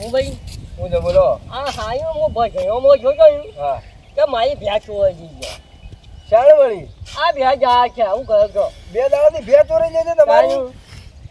હું ભાઈ? હું તો બોલો. આ હાયો હું ભજયોમાં જોયો ને હા. કે મારી ભેંસ ચોરાઈ ગઈ. છે વળી આ ભેંસ આ છે હું કહ્યો છો બે દાડાથી બે ચોરી જશે તમારી?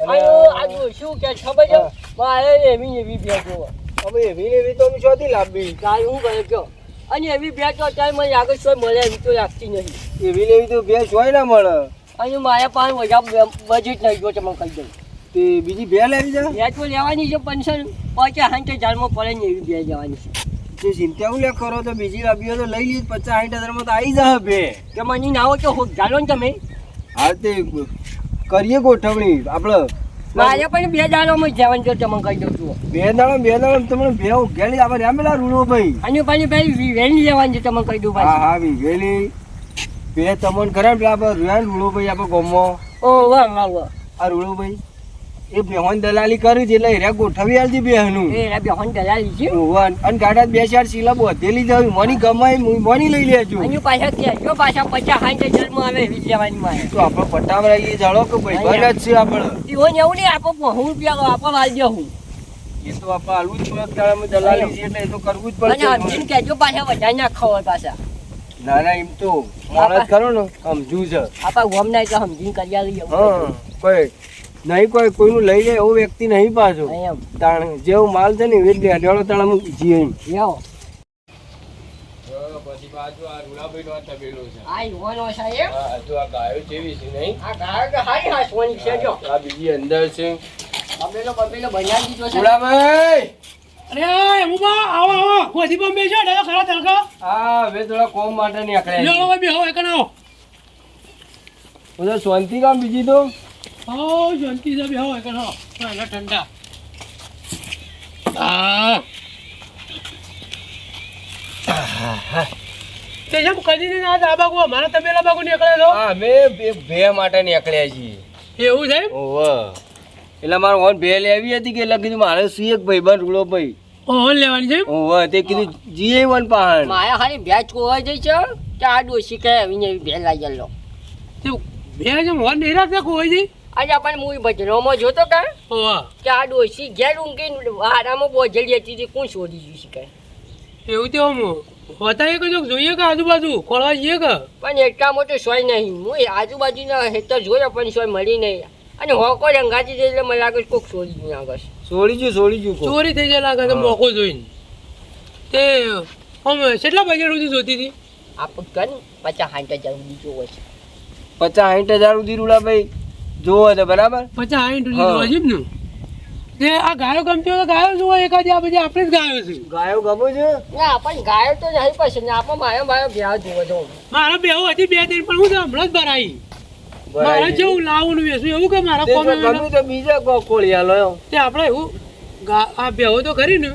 અને આયો આજુ શું કે ખબર છે? મારે એવી એવી ભેંસ જોવા. અમે એવી ને એવી તો અમે શોધી તારે હું કહ્યો છો અને એવી ભેંસ તો અત્યારે મને આગળ કોઈ મળે એવી તો લાગતી નથી. એવી એવી તો ભેંસ હોય ના મળે અને મારા પાસે બજેટ નહીં જો તમે કહી દઉં. તે બીજી બે લેવી છે? તો લેવાની છે પંચર પચાસ સાઠ હજારમાં પડે ને એવી બે લેવાની છે. તે ચિંતા લે કરો તો બીજી લાવી તો લઈ લઈએ પચાસ સાઠ હજારમાં તો આવી જશે બે. કે મને ના હોય હો- ચાલો ને તમે? હા તે કરીએ ગોઠવણી આપણે મારે પણ બે દાડામાં જ જવાનું છે તમે કહી દઉં છું. બે દાડો બે દાડો તમને બે ઉઘેલી આપણે એમ પેલા રૂણો ભાઈ. અને પાછી ભાઈ વેલી લેવાની છે તમે કહી દઉં હા ભાઈ હા વિવેલી બે તમને ખરા પેલા રૂયા ભાઈ આપણે ગમો. ઓ વાહ વાહ આ રૂણો ભાઈ. એ બેહોન દલાલી કરી છે એટલે એરા ગોઠવી આલતી બેહનું. એ રે બેહોન દલાલી છે. ઓવા અન ગાડા બે ચાર શીલા બોધેલી જાવ મની ગમાય મની લઈ લેજો. અન પાછા કે જો પાછા પચાસ સાઠ જન્મ આવે એવી માં તો આપણે પટાવરા લઈએ જાળો કે ભાઈ ભલે છે આપણે. એવું ને એવું નહીં આપો હું રૂપિયા આપો વાલ દે હું. એ તો આપા આલુ જ તારામાં દલાલી છે એટલે એ તો કરવું જ અને પડશે સમજીને કહેજો પાછા વધારે ના ખાવ પાછા. ના ના એમ તો. માણસ કરો ને સમજુ છે. આપા ગોમ ના એટલે સમજીને કરી આલી હા કોઈ નહીં કોઈ કોઈનું લઈ લે એવો વ્યક્તિ નહીં પાછો. તાણ જેવું માલ છે ને એવી જ લેડ્યાળો તાણામાં જીએ લ્યો પછી બાજુ આ રૂડાભાઈ નો તબેલો છે. આ યુવાનો સાહેબ હા તો આ ગાયો જેવી છે નહીં? આ ગાય તો હારી હાસવાની છે જો. આ બીજી અંદર છે. બબેલો બબેલો બનાવી દીધો છે. રૂડાભાઈ! અરે એમુબા આવો આવો. ગોધી પણ બેસો ડાયો ખરા તડકા. હા હવે થોડા કોમ માટે નીકળ્યા લ્યો છે. હવે બેહો એક આવો. બધા શાંતિ કામ બીજી તો? એક પહેલા ઠંડા. તે જેમ કદી ના દાબા કો મારા તબેલા બાગુ નીકળે છો હા અમે બે માટે નીકળ્યા છીએ. એવું છે ઓહો. એટલે મારો ઓન બે લેવી હતી કે એટલે કીધું મારે સી એક ભાઈ બન રૂડો ભાઈ. ઓહો લેવાની છે ઓહો તે કીધું જીએ વન પહાણ. માયા ખાલી ભેજ કોવા જઈ છે કે આ ડોસી કે ભેજ લાગી ગયેલો તે જેમ હોર નહીં રાખતા કોઈ જઈ આજે આપણને હું ભજનોમાં જોતો કા? કે આ ડોસી ઘેર ઊંઘીને હારામાં બોજેલી હતી તે કોણ છોડી ગયું કે એવું તો આમ હોતા એક જ જોઈએ કે આજુબાજુ? ખોળવા જઈએ કે? પણ એટલા મોટો સોય નહીં. હું આજુબાજુના હેતર જોયો પણ સોય મળી નહીં. અને હોકો રંગાતી જાય એટલે મને લાગે છે કોક છોડી ગયું આગળ છોડી ગયું છોડી ગયું કોક. ચોરી થઈ જાય લાગે તો મોકો જોઈને. તે અમે કેટલા બજેટ સુધી જોતી હતી? આપણે કર પચાસ સાઠ હજાર સુધી જોવો છે. પચાસ સાઠ હજાર સુધી રૂડા ભાઈ જોવો તો બરાબર? પચાસ હા. જોવા છે ને. તે આ ગાયો ગમતી હોય તો ગાયો જોવા એકાદી આ બધી આપણે જ ગાયો છે. ગાયો ગમો છે? ના પણ ગાયો તો નહીં પછી ને આપણે માયો માયો ભ્યા જોવો જો મારા બેહો હતી બે ત્રણ પણ હું તો હમણાં જ ભરાઈ. મારે જેવું લાવું ને વેચવું એવું કે મારા કોમે ગમ્યું તો બીજા કો કોળિયા લો તે આપણે એવું આ બેહો તો ખરી ને.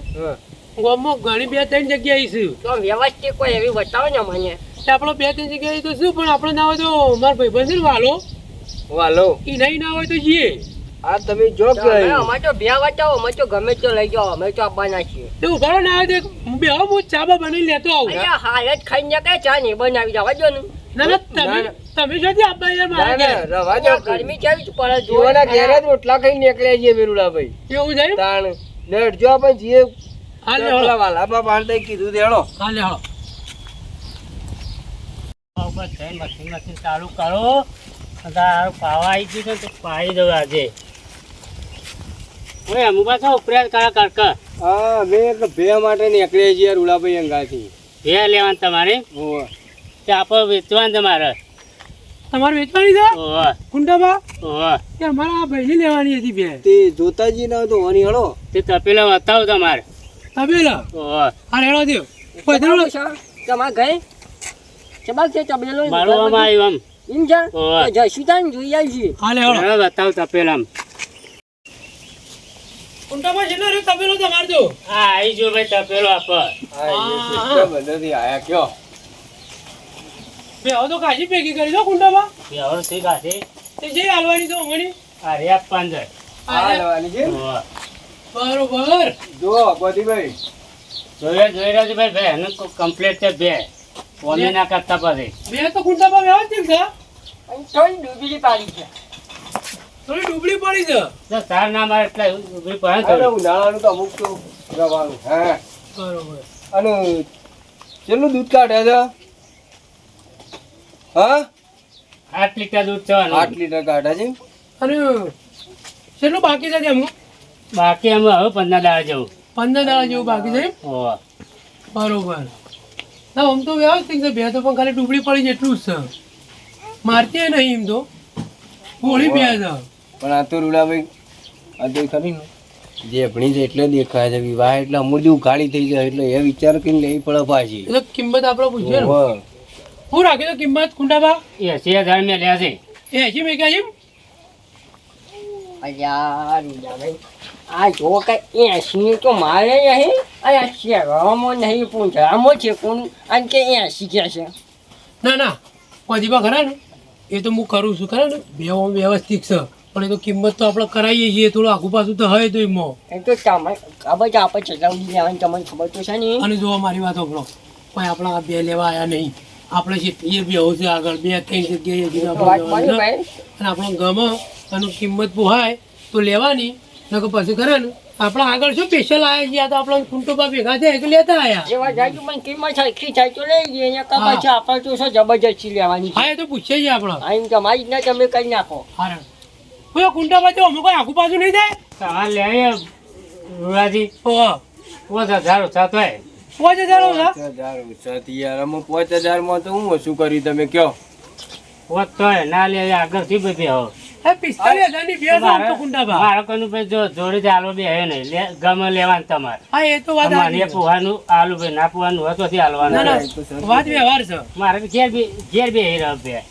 ગોમો ઘણી બે ત્રણ જગ્યાએ છે. તો વ્યવસ્થિત કોઈ એવી બતાવો ને મને આપણો બે ત્રણ જગ્યાએ તો શું પણ આપણે ના હોય તો મારા ભાઈબંધ વાલો. વાલો ઈ નહીં ના હોય તો જઈએ આ તમે જો કે અમે તો બે વાચાઓ અમે તો ગમે તો લઈ જાઓ અમે તો આપવાના છીએ તે ઊભા ના આવે તે બેહો હું ચાબા બની લેતો આવું. અહીંયા હાલ જ ખાઈને કઈ ચા નહીં બનાવી જવા જો ને ના ના તમે ના, ના. તમે જો આપવા યાર ના મારા ના રવા જો ગરમી કેવી પડે જો જીવાના ઘેર જ રોટલા ખાઈ નીકળ્યા છીએ મેરુડા ભાઈ. એવું જાય તાણ. લેટ જો આપણે જીએ. હાલે હળો વાલામાં બાંધતા કીધું તેડો હાલે હળો ચાલુ કરો. પાવા આવી ગયું છે તો પાઈ દઉં આજે. ઓય અમુક પાછો ઉપરાત હા અમે એક બે માટે નીકળ્યા છીએ રૂડાભાઈ અંગાથી. બે લેવાનું તમારે? હોવે. તે વેચવાનું તમારે? તમારે વેચવાની છે? ઓહો કુંડાબા ઓહો તે અમારા આ ભાઈની લેવાની હતી ભે તે જોતાજી ના તો હોની હળો. તે તપેલા બતાવો તમારે. તપેલા? ઓહો આ રેડો દો છે? તમારે ગઈ ચબાક છે ચબેલો મારું આમ આવ્યું આમ ઓવે. તો જઈશું તાન જોઈ આવીશું હાલે હળો બતાવ તપેલામ કુંડાબા જેટલો રે તપેલો તમારે જો હા આવી જો ભાઈ તપેલો આપ હા એ સિસ્ટમ બધેથી આયા કયો બે તો કાશી ભેગી કરી દો કુંડાબા બે હવે કાશી તે જે હાલવાની તો મણી આ પાંજર આ છે બરોબર જો પતિભાઈ જોયા જોઈ રહ્યા છે ભાઈ ભાઈ એનું કમ્પ્લીટ છે બે ઓને ના કરતા પછી. બે તો પર વ્યવસ્થિત છે? કે થોડી ડૂબી પાડી છે. થોડી ડૂબળી પડી છે? તો તાર ના મારે એટલે ઊભી પડે અરે. ઉનાળાનું તો અમુક તો રવાનું હા? બરોબર. અને કેટલું દૂધ કાઢે છે? હા? આઠ લીટર દૂધ છે આઠ લીટર કાઢે છે અને કેટલું બાકી છે એમ બાકી અમે હવે પંદર દાડા જેવું. પંદર દાડા જેવું બાકી છે? બરોબર. ના આમ તો વ્યવસ્થિત છે બે તો પણ ખાલી ડૂબળી પડી એટલું જ છે. મારતી નહીં એમ તો. હોળી બે છે પણ આ તો રૂડાભાઈ આ તો ખરી ને. જે ભણી છે એટલે દેખાય છે વિવાહ એટલે જેવું ગાડી થઈ જાય એટલે એ વિચાર કરીને લેવી પડે પાછી. એટલે તો કિંમત આપણે પૂછીએ ને. હું રાખી તો કિંમત કુંડાબા? એસી હજાર મેં લ્યા છે. એ એસી મેગા એમ અલ્યા ભાઈ આ જો કઈ એસી તો મારે નહીં આ શેરમાં નહીં પૂંજરામાં છે કોણ અને કે કે છે ના ના. પદીપા ખરા ને? એ તો હું કરું છું ખરા ને? બે વ્યવસ્થિત છે. પણ એ તો કિંમત તો આપણે કરાવીએ છીએ. થોડું આખું પાછું તો હોય તો એમાં. એ તો તમે ખબર છે આપણે ચલાવી લેવાની તમને ખબર તો છે ને. અને જો મારી વાત આપણો કોઈ આપણા બે લેવા આવ્યા નહીં. આપણે છે એ બે છે આગળ બે ત્રણ જગ્યાએ અને આપણો ગમે અને કિંમત પોહાય તો લેવાની. નકર પછી ખરા ને? આપણા આગળ શું સ્પેશિયલ આવ્યા છીએ? આ તો આપણે કુંટુંબા ભેગા થયા એટલે લેતા આવ્યા એવા જાય પણ કિંમત સરખી થાય તો લઈ જઈએ. અહીંયા હા. છે આપણે તો શું જબરજસ્તી લેવાની છે? હા એ તો પૂછીએ છીએ આપણે. આ એમ તમારી રીતના તમે કરી નાખો. હારે કોઈ કુંટાબા તો અમુક આખું પાછું નહીં થાય? હા લે રૂડાજી ઓહો પાંચ હજાર ઓછા તો હે. પાંચ હજાર ઓછા? પાંચ હજાર ઓછા યાર. અમે પાંચ હજારમાં તો હું ઓછું કર્યું તમે કયો પાંચ તો ના લે આગળથી બધી હવે. બાળકોનું ભાઈ જો જોડે જ આલો બે હે નહીં ગમે લેવાનું તમારે. હા એ તો વાત. આલુ ભાઈ ના થી વ્યવહાર છે. મારે ઘેર બી ઘેર બે. હે બે મને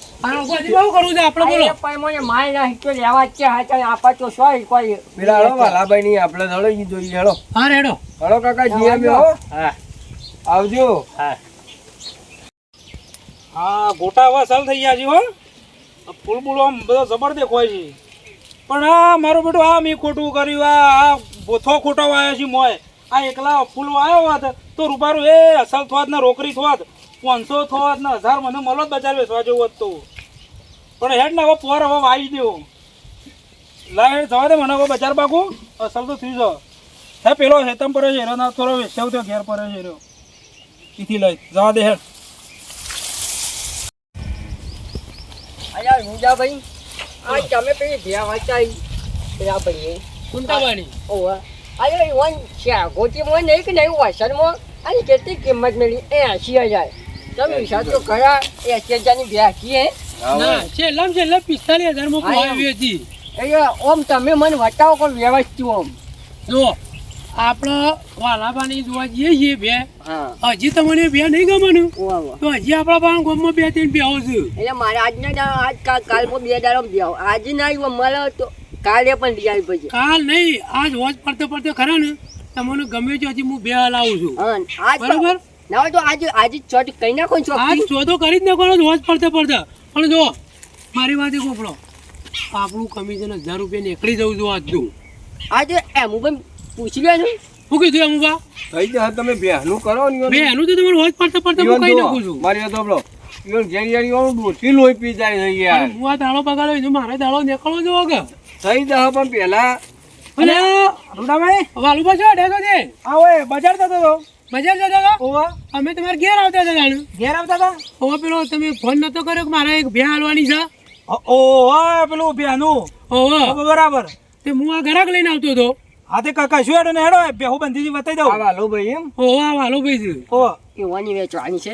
છે હો આવજો. હા. હા ગોટા હવે થઈ ગયા છે ફૂલ બૂલ આમ બધો જબરદસ્ત હોય છે. પણ આ મારું બેટો, આ મેં ખોટું કર્યું, આ આ બોથો ખોટો વાયો છે મોય આ એકલા ફૂલ આવ્યો હોત તો રૂપારું એ અસલ થોત ને રોકડી થોત પાંચસો થોત ને હજાર, મને મળો જ બજાર વેચવા જેવું તો. પણ હેડ ને હવે પોર હવે વાવી દેવો લા હેડ, જવા દે મને હવે બજાર બાકુ અસલ તો થઈ જાવ. હે, પેલો હેતમ પર છે, એનો નામ થોડો વેચાવ તો ઘેર પર છે રહ્યો એથી લઈ, જવા દે હેડ. અલ્યા રૂજા ભાઈ. આ તમે પેલી ભ્યા વાંચાઈ. પેલા ભાઈએ. કુંટાબાની ઓવા અરે વન છે ગોટીમાં નહીં કે નહીં વાસણમાં અને કેટલી કિંમત મળી. એ એંસી હજાર. તમે વિચાર તો એ એંસી હજારની ભ્યા છીએ ના છેલ્લા છેલ્લા પિસ્તાલીસ હજારમાં હા, આવી હતી. એટલે ઓમ તમે મને વટાવો કોઈ વ્યવસ્થિત ઓમ. જો આપણા વાલાબાની જોવા જઈએ છીએ બે. હજી તમને બે નહીં ગમવાનું? તો હજી આપણા પણ ગામમાં બે ત્રણ બેહો છે. એટલે મારે આજના દાડો આજ કાલ પર બે દાડા બેહો. આજે ના આવ્યો મળે તો કાલે પણ લઈ આવી પછી. કાલ નહીં આજ હોજ પડતે પડતે ખરા ને? તમને ગમે છે હજી હું બે લાવું છું. બરાબર? ના હોય તો આજે આજે ચોટ કઈ નાખો છો આજ ચોથો કરી જ નાખવાનો હોજ પડતે પડતે પણ જો મારી વાત ગોપડો. આપણું કમિશન હજાર રૂપિયા નીકળી જવું છું આજનું આજે એમ હું પણ પૂછી લેજો હું કીધું એમ બા થઈ જાય તમે બેહનું કરો ને બેનું તો તમારું વોચ પડતા પડતા હું કહી નાખું છું. મારી સાંભળો. ઈવન ઘેર યાર ઈવન ડોસી લોહી પી જાય છે યાર. હું આ દાડો બગાડ્યો એનો મારે દાડો નીકળવો જોવો કે? થઈ જાય પણ પેલા અને રૂડાભાઈ વાલુ છો ડેગો છે હા ઓય બજાર જતો તો બજાર જતો હતા? ઓવા અમે તમારે ઘેર આવતા હતા જાણું. ઘેર આવતા હતા? ઓવા પેલો તમે ફોન નતો કર્યો કે મારે એક બે હાલવાની છે? ઓ હા પેલું ભ્યાનું ઓહો બરાબર. તે હું આ ઘરાક લઈને આવતો હતો. હા તે કાકા શું હેડો ને હેડો બેહુ બંધીજી બતાવી દઉં. આ વાલો ભાઈ એમ. ઓ વાલો ભાઈ જી. ઓ. એ વાની વેચવાની છે.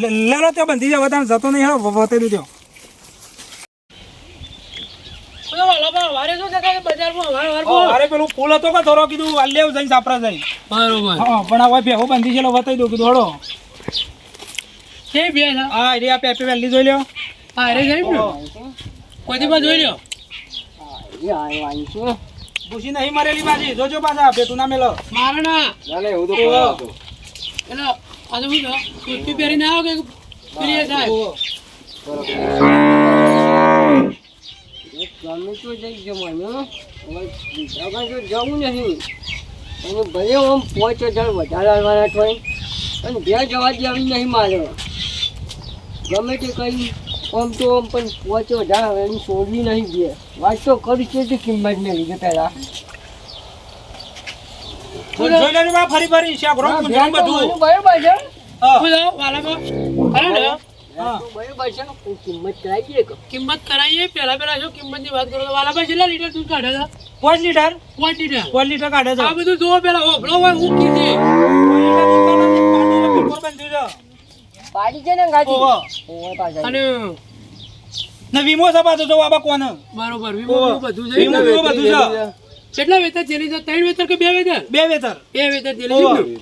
લે લે ત્યાં બંધીજી બતાવ જતો નહીં હેડો બતાવી દઉં બધા વાલો બા વારે શું દેખાય બજારમાં? વાર વાર ઓ અરે પેલું ફૂલ હતો કે કીધું આ લેવ જઈને સાપરા જઈ બરોબર. હા પણ આ બેહુ બંધી છે બતાવી દઉં કીધું હેડો. કે બે છે? હા આ પેપે વહેલી જોઈ લ્યો. હા રે કોઈ જોઈ લ્યો. એ આવવાની છે. ભૂસી નહીં મરેલી બાજી. જોજો પાછા ભેટું ના મેલો. મારે ના. ચાલે હું એવું તો કરાવો હતો એનો આ તો શું છે? પહેરી ના આવો કે પ્રિય સાહેબ ગમે તો જઈ જમવાનું હવે તો જવું નહીં. અને ભલે આમ પાંચ હજાર વધારે આવવાના થાય અને બે જવા દેવી નહીં મારે. ગમે તે કઈ આમ તો આમ પણ પહોંચ્યો જા એની છોડવી નહીં દે. વાત તો કરી છે તે કિંમત ને લીધે પહેલા. ફરી ફરી છે ને? બરોબર હું કિંમત કરાવી કિંમત કરાવીએ? પેલા પેલા શું કિંમતની વાત કરો તો વાલામાં કેટલા લીટર દૂધ કાઢે છે? પાંચ લીટર. પાંચ લીટર? પાંચ લીટર કાઢે છે. આ બધું જોવો પેલા હોભળો હોય હું કીધી. પાડી છે ને ગાડી. ઓહો. પાછા અને ને વીમો છે પાછો જો આબા કોને? બરોબર વીમો બધું છે. વીમો બધું છે. કેટલા વેતર જેલી છે? ત્રણ વેતર કે બે વેતર બે વેતર બે વેતર જેલી.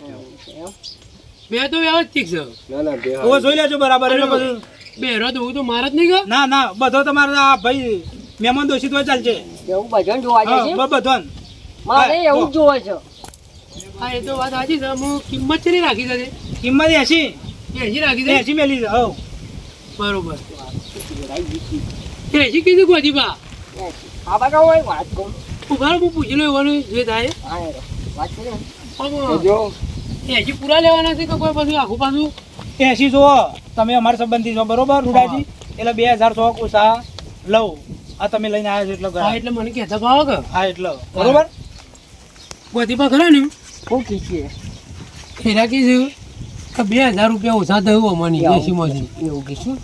બે તો વ્યવસ્થિત છે. ના ના બે ઓ જોઈ લેજો બરાબર એટલે બધું. બે રો તો હું તો મારા જ નહીં ગયો? ના ના બધો તમારે આ ભાઈ મહેમાન દોષિત હોય ચાલશે. એવું ભજન જોવા હા જાય છે? બ- બધો મારે એવું જ જોવે છે. હા એ તો વાત સાચી છે. હું કિંમત છે રાખી છે કિંમત એસી એસી રાખી દે? એસી મેલી છે હવ. બરોબર. એસી કીધું બધા હોય વાત કહું ઊભા હું પૂછી લઉં એવાનું જે થાય. હા વાત કરી ને. આમ જો. એસી પૂરા લેવાના છે કે કોઈ પછી આખું પાછું? એસી જુઓ તમે અમારા સંબંધી છો બરોબર રૂડાજી? એટલે બે હજાર સો ઓછા લઉં. આ તમે લઈને આવ્યા છો એટલે હા ઘણા. એટલે મને કહેતા ભાવ કે. હા એટલે. બરોબર? ગોધીબા ખરા ને? ઓકે કીધું એના કીધું બે હજાર રૂપિયા ઓછા થયું અમારી એસીમાંથી એવું કહીશું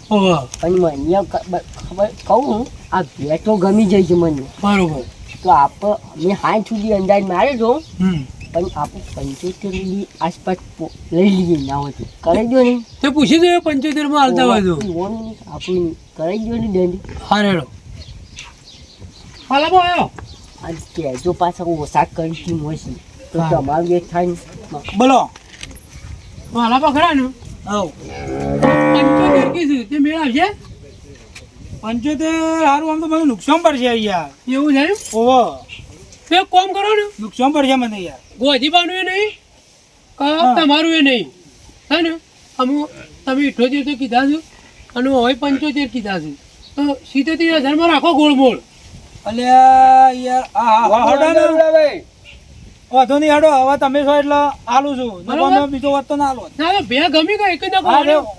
પણ મને ખબર કહું હું, આ ભેટો ગમી જાય છે મને. બરોબર. તો આપ મેં હાથ સુધી અંદાજ માર્યો છો પણ આપણે પંચોતેરની આસપાસ લઈ લઈએ ના હોય તો. કરાઈ દો ને. તે પૂછી દો પંચોતેરમાં હાલતા હોય તો. આપણું કરાઈ દો ને દંડ હા રેડો હાલા આવ્યો અને કહેજો પાછા ઓછા કરી ટીમ હોય છે. તો તમારું એક થાય બોલો. હાલા ખરા ને હવ પંચોતેર કીધું તે મેળ આવશે? પંચોતેર સારું આમ તો મને નુકસાન પડશે યાર. એવું છે? ઓહો. તો એક કામ કરો ને નુકસાન પડશે મને યાર. ગોધીબાનું એ નહીં કે હા. તમારું એ નહીં. હે ને? અમુ તમે ઇઠોતેર તો કીધા છો અને હવે પંચોતેર કીધા છે. તો સિત્તોતેર હજારમાં રાખો ગોળમોળ. અલ્યા યાર આ હા ભાઈ વાંધો નહીં હડો હવે તમે છો એટલે આલું છું. બીજો વાત તો ના આલો. ના ના બે ગમી ગઈ એક.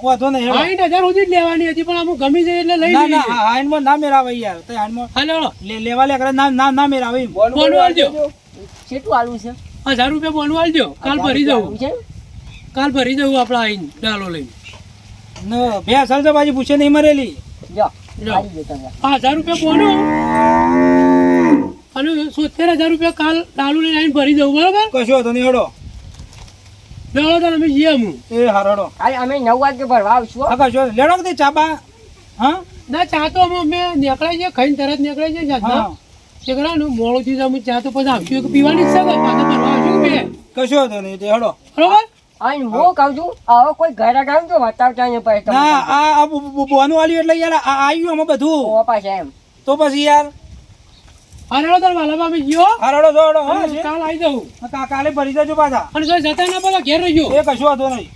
વાંધો નહીં હેડો. હજાર સુધી જ લેવાની હતી પણ અમુક ગમી જાય એટલે લઈ ના ના લઈએ હા, હાઈનમાં ના મેરાવે યાર. તો હાલો લે- લેવા લે કરે ના ના ના મેરાવે બોલ આલજો. કેટલું આલું છે? હજાર રૂપિયા બોલવું આલજો. કાલ ભરી જવું. કાલ ભરી જવું આપણે આઈન ડાલો લઈને. ના બે હજાર તો પાછી પૂછે નહીં મરેલી. હજાર રૂપિયા બોલો અને સોતેર હજાર રૂપિયા કાલ ડાલુ લઈને આવીને ભરી જવું બરાબર? કશો હતો નહીં હડો. લેવડો તો અમે જઈએ હું એ હાર હડો. કાલે અમે નવ વાગે ભરવા આવશું હા. કશો લેડો કે ચાબા? હા? ના ચા તો અમે અમે નીકળાઈ જઈએ ખાઈને તરત નીકળાઈ જઈએ જાતના. હા. તે કરા ને મોડું થી અમે ચા તો પછી આવશું એક પીવાની છે કે પાછા ભરવા આવશું બે? કશો હતો નહીં તે હડો. બરોબર? અને હું કહું છું આવો કોઈ ઘરે ગામ તો બતાવતા નહીં પડે ના. આ બોનું આલ્યું એટલે યાર આ આવ્યું અમે બધું. ઓ પાછા એમ. તો પછી યાર અરે તાર વાલામાં અમે ગયો. હાર હડો જો હા કાલ આવી જાઉં. કાલે ભરી જજો પાછા. અને જો જતા ના પાછા ઘેર રહેજો. એ કશો વાંધો નહીં.